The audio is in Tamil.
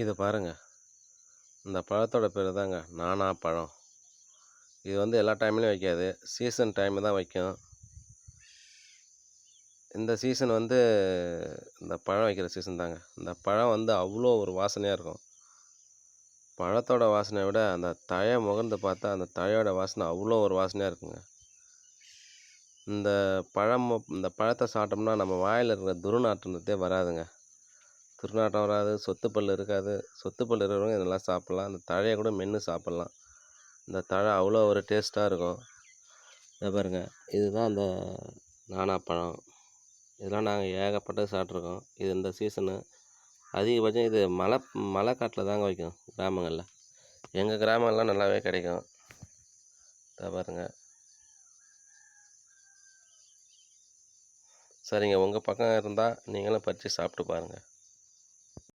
இது பாருங்கள் இந்த பழத்தோட பேர் தாங்க நானா பழம். இது வந்து எல்லா டைம்லையும் வைக்காது. சீசன் டைமு தான் வைக்கும். இந்த சீசன் வந்து இந்த பழம் வைக்கிற சீசன் தாங்க. இந்த பழம் வந்து அவ்வளோ ஒரு வாசனையாக இருக்கும். பழத்தோட வாசனையை விட அந்த தழை முகர்ந்து பார்த்தா அந்த தழையோட வாசனை அவ்வளோ ஒரு வாசனையாக இருக்குங்க. இந்த பழம் இந்த பழத்தை சாப்பிட்டோம்னா நம்ம வாயில் இருக்கிற துர்நாற்றத்தே வராதுங்க. துர்நாற்றம் வராது சொத்து பல் இருக்காது. சொத்து பல் இருக்கிறவங்க இதெல்லாம் சாப்பிட்லாம். அந்த தழையை கூட மென்று சாப்பிட்லாம். இந்த தழை அவ்வளோ ஒரு டேஸ்ட்டாக இருக்கும். இதை பாருங்க. இதுதான் அந்த நானாப்பழம் இதெல்லாம் நாங்கள் ஏகப்பட்டது சாப்பிட்ருக்கோம் இது இந்த சீசனு. அதிகபட்சம் இது மலை மலை காட்டில் தாங்க வைக்கும் கிராமங்களில். எங்கள் கிராமம்லாம் நல்லாவே கிடைக்கும். இதை பாருங்கள் சரிங்க. உங்கள் பக்கம் இருந்தால் நீங்களும் பறித்து சாப்பிட்டு பாருங்கள்